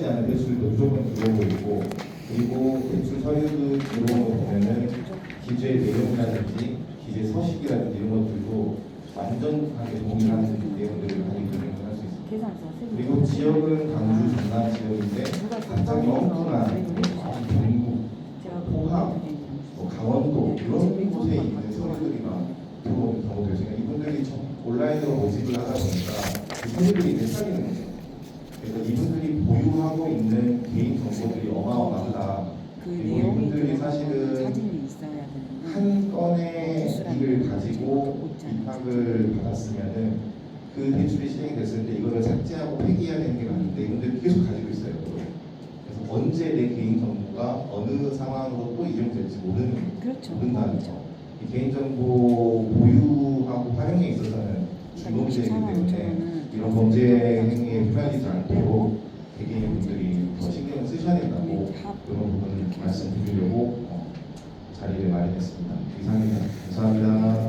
대한 대출도 무조건 들어오고 있고 그리고 대출 서류도 들어오는 거 보면은 기재 내용이라든지 기재 서식이라든지 이런 것들도 완전하게 동일한 내용들을 가지고 있는 걸할수 있습니다. 그리고 지역은 강주 전남 지역인데 갑자기 엉뚱한 경북, 포항, 뭐 강원도 이런 곳에 있는 서류들이 막 들어오는 경우도 있어요. 이분들이 저- 온라인으로 모집을 하다 보니까 그 서류들이 거죠. 그래서 이분들이 보유하고 있는 개인 정보들이 어마어마하다. 그 그리고 내용이 이분들이 사실은 사진이 있어야 되는 한 건의 일을 가지고 입학을 받았으면은 그 대출이 실행이 됐을 때 이거를 삭제하고 폐기해야 되는 게 맞는데 이분들이 계속 가지고 있어요. 그래서 언제 내 개인 정보가 어느 상황으로 또 이용될지 모르는 그렇죠. 모른다는 거. 이 개인정보 보유하고 활용에 있어서는 중범죄이기 때문에 이런 범죄 행위에 휘말리지 않도록 개개인분들이 더 신경을 쓰셔야 된다고 음. 그런 부분을 말씀드리려고 어, 자리를 마련했습니다. 이상입니다. 감사합니다.